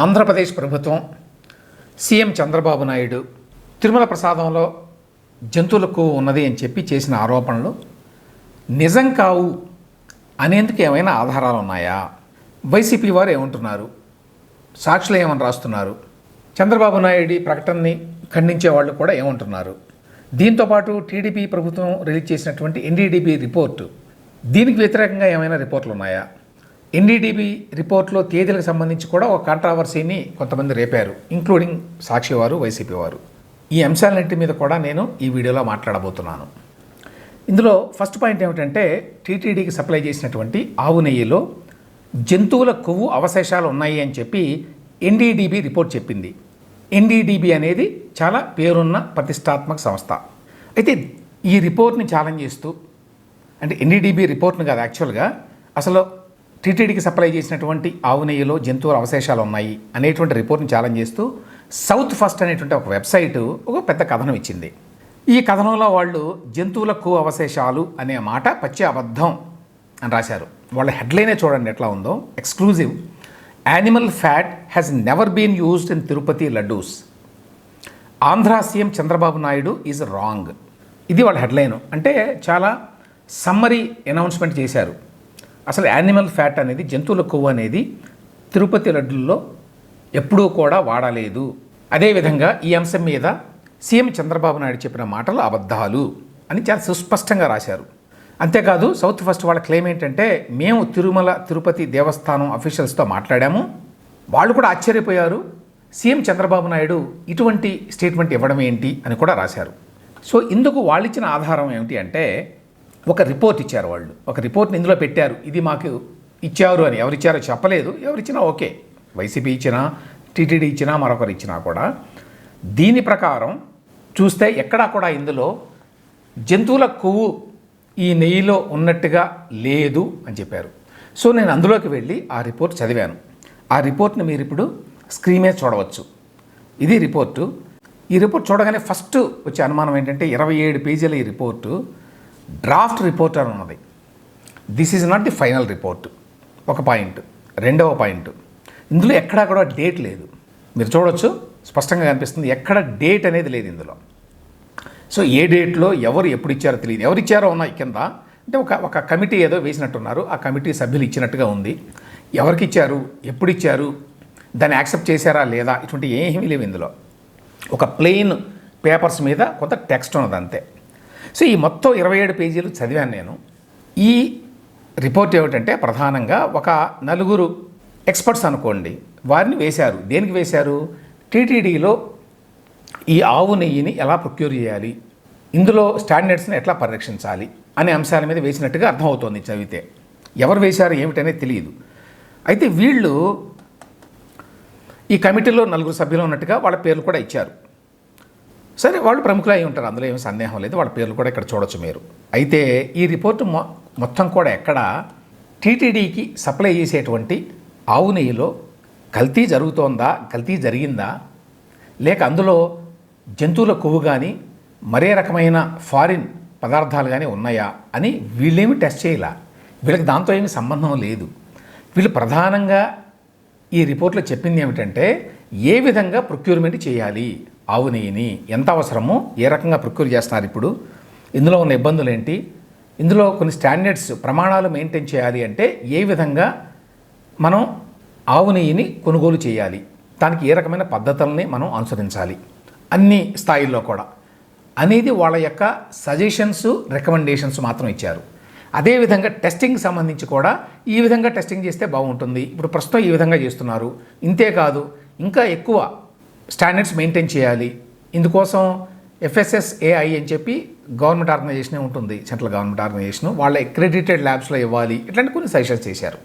ఆంధ్రప్రదేశ్ ప్రభుత్వం సీఎం చంద్రబాబు నాయుడు తిరుమల ప్రసాదంలో జంతువులకు ఉన్నది అని చెప్పి చేసిన ఆరోపణలు నిజం కావు అనేందుకు ఏమైనా ఆధారాలు ఉన్నాయా? వైసీపీ వారు ఏమంటున్నారు? సాక్షులు ఏమని రాస్తున్నారు? చంద్రబాబు నాయుడి ప్రకటనని ఖండించే వాళ్ళు కూడా ఏమంటున్నారు? దీంతోపాటు టీడీపీ ప్రభుత్వం రిలీజ్ చేసినటువంటి ఎన్డీడీపీ రిపోర్టు దీనికి వ్యతిరేకంగా ఏమైనా రిపోర్ట్లు ఉన్నాయా? ఎన్డీడీబీ రిపోర్ట్లో తేదీలకు సంబంధించి కూడా ఒక కాంట్రావర్సీని కొంతమంది రేపారు ఇంక్లూడింగ్ సాక్షి వారు వైసీపీ వారు. ఈ అంశాలన్నింటి మీద కూడా నేను ఈ వీడియోలో మాట్లాడబోతున్నాను. ఇందులో ఫస్ట్ పాయింట్ ఏమిటంటే టీటీడీకి సప్లై చేసినటువంటి ఆవు నెయ్యిలో జంతువుల కొవ్వు అవశేషాలు ఉన్నాయి అని చెప్పి ఎన్డీడీబీ రిపోర్ట్ చెప్పింది. ఎన్డీడీబీ అనేది చాలా పేరున్న ప్రతిష్టాత్మక సంస్థ. అయితే ఈ రిపోర్ట్ని ఛాలెంజ్ చేస్తూ అంటే ఎన్డీడీబీ రిపోర్ట్ని కాదు యాక్చువల్గా అసలు టీటీడీకి సప్లై చేసినటువంటి ఆవు నెయ్యిలో జంతువుల అవశేషాలు ఉన్నాయి అనేటువంటి రిపోర్ట్ని ఛాలెంజ్ చేస్తూ సౌత్ ఫస్ట్ అనేటువంటి ఒక వెబ్సైట్ ఒక పెద్ద కథనం ఇచ్చింది. ఈ కథనంలో వాళ్ళు జంతువులకు అవశేషాలు అనే మాట పచ్చి అబద్ధం అని రాశారు. వాళ్ళ హెడ్లైనే చూడండి ఎట్లా ఉందో. Exclusive animal fat has never been used in Tirupati laddus. Andhra CM Chandrababu Naidu is wrong ఇది వాళ్ళ హెడ్లైన్. అంటే చాలా సమ్మరీ అనౌన్స్మెంట్ చేశారు. అసలు యానిమల్ ఫ్యాట్ అనేది జంతువుల కొవ్వు అనేది తిరుపతి లడ్డుల్లో ఎప్పుడూ కూడా వాడలేదు. అదేవిధంగా ఈ అంశం మీద సీఎం చంద్రబాబు నాయుడు చెప్పిన మాటలు అబద్ధాలు అని చాలా సుస్పష్టంగా రాశారు. అంతేకాదు సౌత్ ఫస్ట్ వాళ్ళ క్లెయిమ్ ఏంటంటే మేము తిరుమల తిరుపతి దేవస్థానం అఫీషియల్స్తో మాట్లాడాము. వాళ్ళు కూడా ఆశ్చర్యపోయారు. సీఎం చంద్రబాబు నాయుడు ఇటువంటి స్టేట్మెంట్ ఇవ్వడం ఏంటి అని కూడా రాశారు. సో ఇందుకు వాళ్ళు ఇచ్చిన ఆధారం ఏమిటి అంటే ఒక రిపోర్ట్ ఇచ్చారు వాళ్ళు. ఒక రిపోర్ట్ని ఇందులో పెట్టారు. ఇది మాకు ఇచ్చారు అని. ఎవరిచ్చారో చెప్పలేదు. ఎవరిచ్చినా ఓకే. వైసీపీ ఇచ్చినా టీటీడీ ఇచ్చినా మరొకరు ఇచ్చినా కూడా దీని ప్రకారం చూస్తే ఎక్కడా కూడా ఇందులో జంతువుల కొవ్వు ఈ నెయ్యిలో ఉన్నట్టుగా లేదు అని చెప్పారు. సో నేను అందులోకి వెళ్ళి ఆ రిపోర్ట్ చదివాను. ఆ రిపోర్ట్ని మీరు ఇప్పుడు స్క్రీన్ మీద చూడవచ్చు. ఇది రిపోర్టు. ఈ రిపోర్ట్ చూడగానే ఫస్ట్ వచ్చే అనుమానం ఏంటంటే ఇరవై ఏడు పేజీల ఈ రిపోర్టు డ్రాఫ్ట్ రిపోర్ట్ అని ఉన్నది. This is not the final report ఒక పాయింట్. రెండవ పాయింట్. ఇందులో ఎక్కడా కూడా డేట్ లేదు. మీరు చూడొచ్చు స్పష్టంగా కనిపిస్తుంది ఎక్కడ డేట్ అనేది లేదు ఇందులో. సో ఏ డేట్లో ఎవరు ఎప్పుడు ఇచ్చారో తెలియదు. ఎవరు ఇచ్చారో ఉన్నాయి కింద. అంటే ఒక ఒక కమిటీ ఏదో వేసినట్టున్నారు. ఆ కమిటీ సభ్యులు ఇచ్చినట్టుగా ఉంది. ఎవరికి ఇచ్చారు? ఎప్పుడు ఇచ్చారు? దాన్ని యాక్సెప్ట్ చేశారా లేదా? ఇటువంటి ఏమీ లేవు ఇందులో. ఒక ప్లెయిన్ పేపర్స్ మీద కొంత టెక్స్ట్ ఉన్నది అంతే. సో ఈ మొత్తం ఇరవై ఏడు పేజీలు చదివాను నేను. ఈ రిపోర్ట్ ఏమిటంటే ప్రధానంగా ఒక నలుగురు ఎక్స్పర్ట్స్ అనుకోండి. వారిని వేశారు. దేనికి వేశారు? టీటీడీలో ఈ ఆవు నెయ్యిని ఎలా ప్రొక్యూర్ చేయాలి? ఇందులో స్టాండర్డ్స్ని ఎట్లా పరిరక్షించాలి? అనే అంశాల మీద వేసినట్టుగా అర్థమవుతోంది చదివితే. ఎవరు వేశారు ఏమిటనేది తెలియదు. అయితే వీళ్ళు ఈ కమిటీలో నలుగురు సభ్యులు ఉన్నట్టుగా వాళ్ళ పేర్లు కూడా ఇచ్చారు. సరే వాళ్ళు ప్రముఖులు అయి ఉంటారు. అందులో ఏమి సందేహం లేదు. వాళ్ళ పేర్లు కూడా ఇక్కడ చూడొచ్చు మీరు. అయితే ఈ రిపోర్టు మొ మొత్తం కూడా ఎక్కడ? టీటీడీకి సప్లై చేసేటువంటి ఆవు నెయ్యిలో కల్తీ జరుగుతోందా? కల్తీ జరిగిందా? లేక అందులో జంతువుల కొవ్వు కానీ మరే రకమైన ఫారిన్ పదార్థాలు కానీ ఉన్నాయా? అని వీళ్ళేమి టెస్ట్ చేయాల. వీళ్ళకి దాంతో ఏమి సంబంధం లేదు. వీళ్ళు ప్రధానంగా ఈ రిపోర్ట్లో చెప్పింది ఏమిటంటే ఏ విధంగా ప్రొక్యూర్మెంట్ చేయాలి? ఆవు నెయ్యిని ఎంత అవసరమో ఏ రకంగా ప్రొక్యూర్ చేస్తున్నారు ఇప్పుడు? ఇందులో ఉన్న ఇబ్బందులు ఏంటి ఇందులో కొన్ని స్టాండర్డ్స్ ప్రమాణాలు మెయింటైన్ చేయాలి అంటే ఏ విధంగా మనం ఆవు నెయ్యిని కొనుగోలు చేయాలి? దానికి ఏ రకమైన పద్ధతుల్ని మనం అనుసరించాలి? అన్ని స్థాయిల్లో కూడా. అనేది వాళ్ళ యొక్క సజెషన్స్ రికమెండేషన్స్ మాత్రం ఇచ్చారు. అదేవిధంగా టెస్టింగ్ సంబంధించి కూడా ఈ విధంగా టెస్టింగ్ చేస్తే బాగుంటుంది. ఇప్పుడు ప్రస్తుతం ఈ విధంగా చేస్తున్నారు. ఇంతేకాదు ఇంకా ఎక్కువ స్టాండర్డ్స్ మెయింటైన్ చేయాలి. ఇందుకోసం ఎఫ్ఎస్ఎస్ఏఐ అని చెప్పి గవర్నమెంట్ ఆర్గనైజేషనే ఉంటుంది సెంట్రల్ గవర్నమెంట్ ఆర్గనైజేషన్ వాళ్ళ అక్రెడిటెడ్ ల్యాబ్స్లో ఇవ్వాలి. ఇట్లాంటి కొన్ని సజెషన్స్ చేశారు.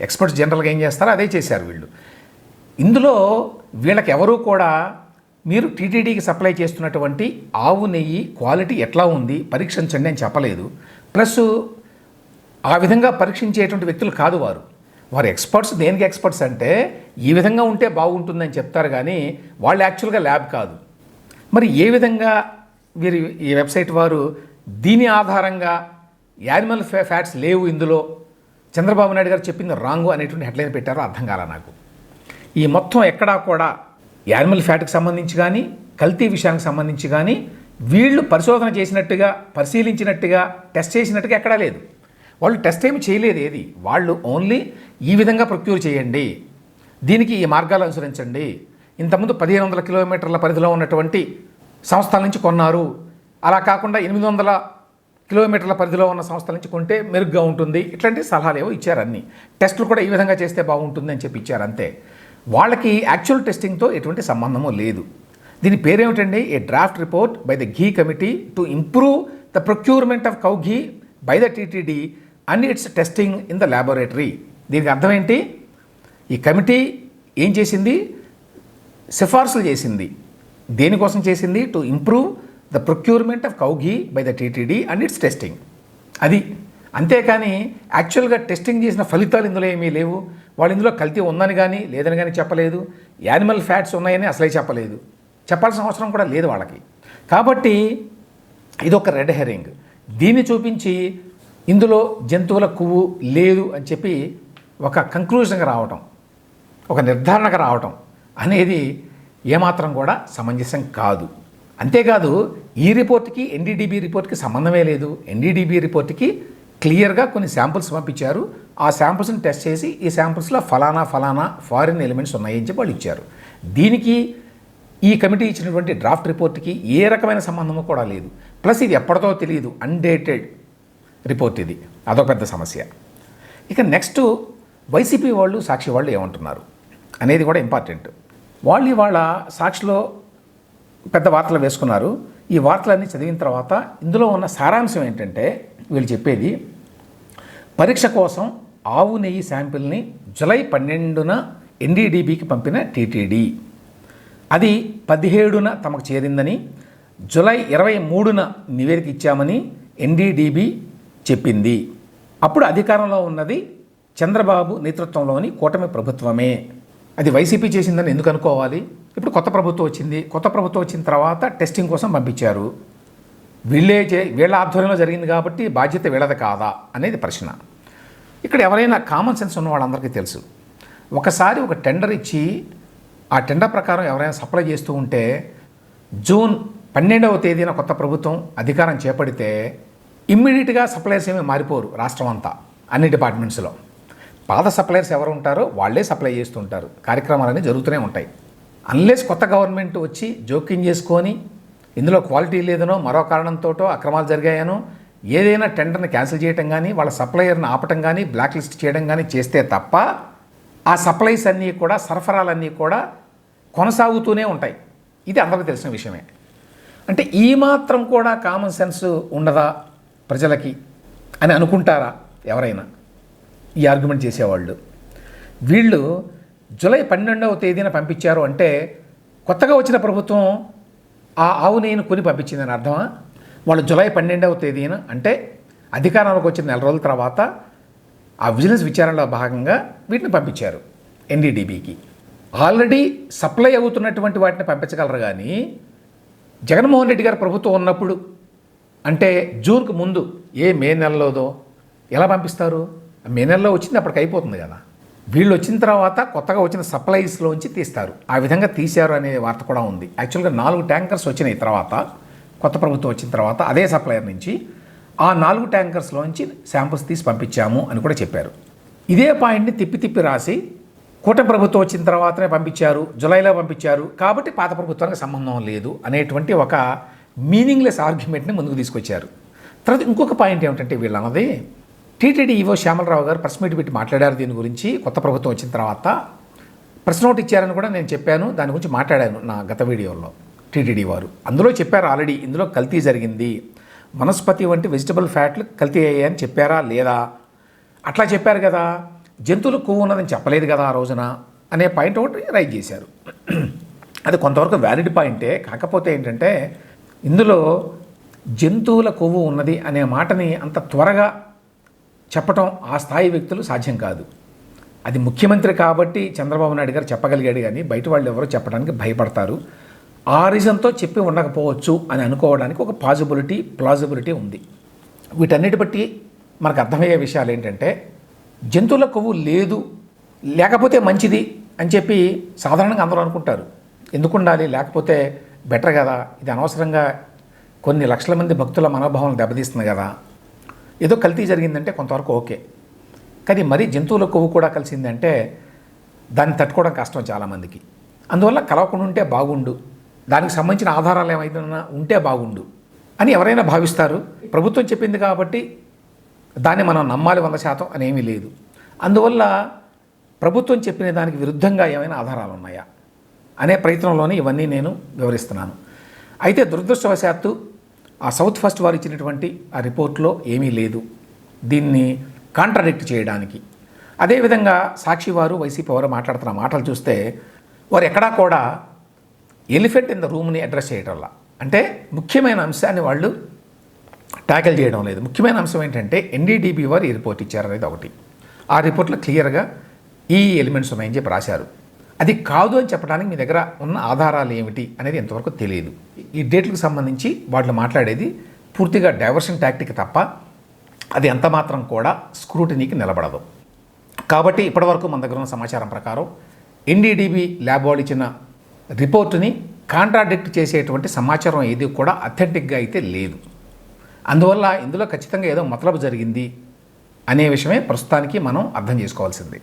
ఎక్స్పర్ట్స్ జనరల్గా ఏం చేస్తారో అదే చేశారు వీళ్ళు. ఇందులో వీళ్ళకి ఎవరూ కూడా మీరు టీటీడీకి సప్లై చేస్తున్నటువంటి ఆవు నెయ్యి క్వాలిటీ ఎట్లా ఉంది పరీక్షించండి అని చెప్పలేదు. ప్లస్ ఆ విధంగా పరీక్షించేటువంటి వ్యక్తులు కాదు వారు. వారు ఎక్స్పర్ట్స్ దేనికి ఎక్స్పర్ట్స్ అంటే ఈ విధంగా ఉంటే బాగుంటుందని చెప్తారు కానీ వాళ్ళు యాక్చువల్గా ల్యాబ్ కాదు. మరి ఏ విధంగా వీరు ఈ వెబ్సైట్ వారు దీని ఆధారంగా యానిమల్ ఫ్యా ఫ్యాట్స్ లేవు ఇందులో? చంద్రబాబు నాయుడు గారు చెప్పింది రాంగు అనేటువంటి హెడ్లైన్ పెట్టారో అర్థం కాల నాకు. ఈ మొత్తం ఎక్కడా కూడా యానిమల్ ఫ్యాట్కి సంబంధించి కానీ కల్తీ విషయానికి సంబంధించి కానీ వీళ్ళు పరిశోధన చేసినట్టుగా పరిశీలించినట్టుగా టెస్ట్ చేసినట్టుగా ఎక్కడా లేదు. వాళ్ళు టెస్ట్ ఏమి చేయలేదు ఏది? వాళ్ళు ఓన్లీ ఈ విధంగా ప్రొక్యూర్ చేయండి. దీనికి ఈ మార్గాలు అనుసరించండి. ఇంతకుముందు పదిహేను వందల కిలోమీటర్ల పరిధిలో ఉన్నటువంటి సంస్థల నుంచి కొన్నారు. అలా కాకుండా ఎనిమిది వందల కిలోమీటర్ల పరిధిలో ఉన్న సంస్థల నుంచి కొంటే మెరుగ్గా ఉంటుంది. ఇట్లాంటి సలహాలు ఏవో ఇచ్చారు అన్ని. టెస్టులు కూడా ఈ విధంగా చేస్తే బాగుంటుంది అని చెప్పి ఇచ్చారు అంతే. వాళ్ళకి యాక్చువల్ టెస్టింగ్తో ఎటువంటి సంబంధము లేదు. దీని పేరేమిటండి? A draft report by the ghee committee to improve the procurement of cow ghee by the TTD and its testing in the laboratory దీనికి అర్థం ఏంటి ఈ కమిటీ ఏం చేసింది? సిఫార్సులు చేసింది. దేనికోసం చేసింది? To improve the procurement of కౌఘీ by the TTD and its testing అది. అంతేకాని యాక్చువల్గా టెస్టింగ్ చేసిన ఫలితాలు ఇందులో ఏమీ లేవు. వాళ్ళు ఇందులో కల్తీ ఉందని కానీ లేదని కానీ చెప్పలేదు. యానిమల్ ఫ్యాట్స్ ఉన్నాయని అసలే చెప్పలేదు. చెప్పాల్సిన అవసరం కూడా లేదు వాళ్ళకి. కాబట్టి ఇది ఒక రెడ్ హెరింగ్ దీన్ని చూపించి ఇందులో జంతువుల కొవ్వు లేదు అని చెప్పి ఒక కంక్లూజన్గా రావటం ఒక నిర్ధారణకు రావటం అనేది ఏమాత్రం కూడా సమంజసం కాదు. అంతేకాదు ఈ రిపోర్ట్కి ఎన్డీడీబీ రిపోర్ట్కి సంబంధమే లేదు. ఎన్డీడీబీ రిపోర్ట్కి క్లియర్గా కొన్ని శాంపుల్స్ పంపించారు. ఆ శాంపుల్స్ని టెస్ట్ చేసి ఈ శాంపుల్స్లో ఫలానా ఫలానా ఫారిన్ ఎలిమెంట్స్ ఉన్నాయని చెప్పి వాళ్ళు ఇచ్చారు. దీనికి ఈ కమిటీ ఇచ్చినటువంటి డ్రాఫ్ట్ రిపోర్ట్కి ఏ రకమైన సంబంధము కూడా లేదు. ప్లస్ ఇది ఎప్పటితో తెలియదు. అన్డేటెడ్ రిపోర్ట్ ఇది. అదొక పెద్ద సమస్య. ఇక నెక్స్ట్ వైసీపీ వాళ్ళు సాక్షి వాళ్ళు ఏమంటున్నారు అనేది కూడా ఇంపార్టెంట్ వాళ్ళు ఇవాళ సాక్షిలో పెద్ద వార్తలు వేసుకున్నారు. ఈ వార్తలన్నీ చదివిన తర్వాత ఇందులో ఉన్న సారాంశం ఏంటంటే వీళ్ళు చెప్పేది పరీక్ష కోసం ఆవు నెయ్యి శాంపిల్ని జులై పన్నెండున ఎన్డీడీబీకి పంపిన టీటీడీ. అది పదిహేడున తమకు చేరిందని జులై ఇరవై మూడున నివేదిక ఇచ్చామని ఎన్డీడీబీ చెప్పింది. అప్పుడు అధికారంలో ఉన్నది చంద్రబాబు నేతృత్వంలోని కూటమి ప్రభుత్వమే. అది వైసీపీ చేసిందని ఎందుకు అనుకోవాలి? ఇప్పుడు కొత్త ప్రభుత్వం వచ్చింది. కొత్త ప్రభుత్వం వచ్చిన తర్వాత టెస్టింగ్ కోసం పంపించారు. వీళ్ళే చే వీళ్ళ ఆధ్వర్యంలో జరిగింది కాబట్టి బాధ్యత వీళ్ళది కాదా అనేది ప్రశ్న. ఇక్కడ ఎవరైనా కామన్ సెన్స్ ఉన్న వాళ్ళందరికీ తెలుసు. ఒకసారి ఒక టెండర్ ఇచ్చి ఆ టెండర్ ప్రకారం ఎవరైనా సప్లై చేస్తూ ఉంటే జూన్ పన్నెండవ తేదీన కొత్త ప్రభుత్వం అధికారం చేపడితే ఇమ్మీడియట్గా సప్లైర్స్ ఏమీ మారిపోరు రాష్ట్రం అంతా అన్ని డిపార్ట్మెంట్స్లో. పాత సప్లైర్స్ ఎవరు ఉంటారో వాళ్ళే సప్లై చేస్తుంటారు. కార్యక్రమాలన్నీ జరుగుతూనే ఉంటాయి. అన్లెస్ కొత్త గవర్నమెంట్ వచ్చి జోక్యం చేసుకొని ఇందులో క్వాలిటీ లేదనో మరో కారణంతోటో అక్రమాలు జరిగాయనో ఏదైనా టెండర్ని క్యాన్సిల్ చేయడం కానీ వాళ్ళ సప్లయర్ని ఆపటం కానీ బ్లాక్ లిస్ట్ చేయడం కానీ చేస్తే తప్ప ఆ సప్లైస్ అన్నీ కూడా సరఫరాలన్నీ కూడా కొనసాగుతూనే ఉంటాయి. ఇది అందరికీ తెలిసిన విషయమే. అంటే ఈ మాత్రం కూడా కామన్ సెన్స్ ఉండదా? ప్రజలకి అని అనుకుంటారా ఎవరైనా? ఈ ఆర్గ్యుమెంట్ చేసేవాళ్ళు. వీళ్ళు జూలై పన్నెండవ తేదీన పంపించారు అంటే కొత్తగా వచ్చిన ప్రభుత్వం ఆ ఆవు నేను కొని పంపించిందని అర్థమా? వాళ్ళు జూలై పన్నెండవ తేదీన అంటే అధికారంలోకి వచ్చిన నెల రోజుల తర్వాత ఆ విజిలెన్స్ విచారణలో భాగంగా వీటిని పంపించారు ఎన్డీడీబీకి ఆల్రెడీ సప్లై అవుతున్నటువంటి వాటిని పంపించగలరు కానీ జగన్మోహన్ రెడ్డి గారు ప్రభుత్వం ఉన్నప్పుడు అంటే జూన్కు ముందు ఏ మే నెలలోదో ఎలా పంపిస్తారు? మే నెలలో వచ్చింది అప్పటికి అయిపోతుంది కదా. వీళ్ళు వచ్చిన తర్వాత కొత్తగా వచ్చిన సప్లైస్లోంచి తీస్తారు. ఆ విధంగా తీశారు అనే వార్త కూడా ఉంది. యాక్చువల్గా నాలుగు ట్యాంకర్స్ వచ్చినాయి తర్వాత కొత్త ప్రభుత్వం వచ్చిన తర్వాత అదే సప్లయర్ నుంచి ఆ నాలుగు ట్యాంకర్స్లోంచి శాంపుల్స్ తీసి పంపించాము అని కూడా చెప్పారు. ఇదే పాయింట్ని తిప్పి తిప్పి రాసి కూటమి ప్రభుత్వం వచ్చిన తర్వాతనే పంపించారు జులైలో పంపించారు. కాబట్టి పాత ప్రభుత్వానికి సంబంధం లేదు అనేటువంటి ఒక మీనింగ్లెస్ ఆర్గ్యుమెంట్ని ముందుకు తీసుకొచ్చారు. తర్వాత ఇంకొక పాయింట్ ఏమిటంటే వీళ్ళు అన్నది టీటీడీ ఈవో శ్యామలరావు గారు ప్రెస్ మీట్ పెట్టి మాట్లాడారు దీని గురించి కొత్త ప్రభుత్వం వచ్చిన తర్వాత. ప్రెస్ నోట్ ఇచ్చారని కూడా నేను చెప్పాను దాని గురించి మాట్లాడాను నా గత వీడియోలో టీటీడీ వారు. అందులో చెప్పారు ఆల్రెడీ ఇందులో కల్తీ జరిగింది. వనస్పతి వంటి వెజిటబుల్ ఫ్యాట్లు కల్తీ అయ్యాయని చెప్పారా లేదా? అట్లా చెప్పారు కదా. జంతువులు కొవ్వు ఉన్నదని చెప్పలేదు కదా ఆ రోజున అనే పాయింట్ ఒకటి రైజ్ చేశారు. అది కొంతవరకు వ్యాలిడ్ పాయింటే కాకపోతే ఏంటంటే ఇందులో జంతువుల కొవ్వు ఉన్నది అనే మాటని అంత త్వరగా చెప్పటం ఆ స్థాయి వ్యక్తులు సాధ్యం కాదు. అది ముఖ్యమంత్రి కాబట్టి చంద్రబాబు నాయుడు గారు చెప్పగలిగాడు కానీ బయట వాళ్ళు ఎవరో చెప్పడానికి భయపడతారు. ఆ రీజన్తో చెప్పి ఉండకపోవచ్చు అని అనుకోవడానికి ఒక పాజిబిలిటీ ప్లాజిబిలిటీ ఉంది. వీటన్నిటి బట్టి మనకు అర్థమయ్యే విషయాలు ఏంటంటే జంతువుల కొవ్వు లేదు లేకపోతే మంచిది అని చెప్పి సాధారణంగా అందరూ అనుకుంటారు. ఎందుకు ఉండాలి? లేకపోతే బెటర్ కదా? ఇది అనవసరంగా కొన్ని లక్షల మంది భక్తుల మనోభావాలను దెబ్బతీస్తుంది కదా? ఏదో కల్తీ జరిగిందంటే కొంతవరకు ఓకే. కానీ మరీ జంతువుల కొవ్వు కూడా కలిసిందంటే దాన్ని తట్టుకోవడం కష్టం చాలామందికి. అందువల్ల కలవకుండా ఉంటే బాగుండు. దానికి సంబంధించిన ఆధారాలు ఏమైనా ఉంటే బాగుండు అని ఎవరైనా భావిస్తారు. ప్రభుత్వం చెప్పింది కాబట్టి దాన్ని మనం నమ్మాలి వంద శాతం అనేమీ లేదు. అందువల్ల ప్రభుత్వం చెప్పిన దానికి విరుద్ధంగా ఏమైనా ఆధారాలు ఉన్నాయా? అనే ప్రయత్నంలోనే ఇవన్నీ నేను వివరిస్తున్నాను. అయితే దురదృష్టవశాత్తు ఆ సౌత్ ఫస్ట్ వారు ఇచ్చినటువంటి ఆ రిపోర్ట్లో ఏమీ లేదు. దీన్ని కాంట్రడిక్ట్ చేయడానికి. అదేవిధంగా సాక్షి వారు వైసీపీ వారు మాట్లాడుతున్న మాటలు చూస్తే వారు ఎక్కడా కూడా ఎలిఫెంట్ ఇన్ ద రూమ్ని అడ్రస్ చేయడంలా అంటే ముఖ్యమైన అంశాన్ని వాళ్ళు ట్యాకిల్ చేయడం లేదు. ముఖ్యమైన అంశం ఏంటంటే ఎన్డీడీబీ వారు ఈ రిపోర్ట్ ఇచ్చారు అనేది ఒకటి. ఆ రిపోర్ట్లో క్లియర్గా ఈ ఎలిమెంట్స్ ఉన్నాయని చెప్పి రాశారు. అది కాదు అని చెప్పడానికి మీ దగ్గర ఉన్న ఆధారాలు ఏమిటి అనేది ఇంతవరకు తెలియదు. ఈ డేట్లకు సంబంధించి వాళ్ళు మాట్లాడేది పూర్తిగా డైవర్షన్ టాక్టిక్ తప్ప అది ఎంత మాత్రం కూడా స్క్రూటినీకి నిలబడదు. కాబట్టి ఇప్పటివరకు మన దగ్గర ఉన్న సమాచారం ప్రకారం ఎన్డీడీబీ ల్యాబ్ వాళ్ళు ఇచ్చిన రిపోర్టుని కాంట్రాడిక్ట్ చేసేటువంటి సమాచారం ఏది కూడా అథెంటిక్గా అయితే లేదు. అందువల్ల ఇందులో ఖచ్చితంగా ఏదో మతలబు జరిగింది అనే విషయమే ప్రస్తుతానికి మనం అర్థం చేసుకోవాల్సింది.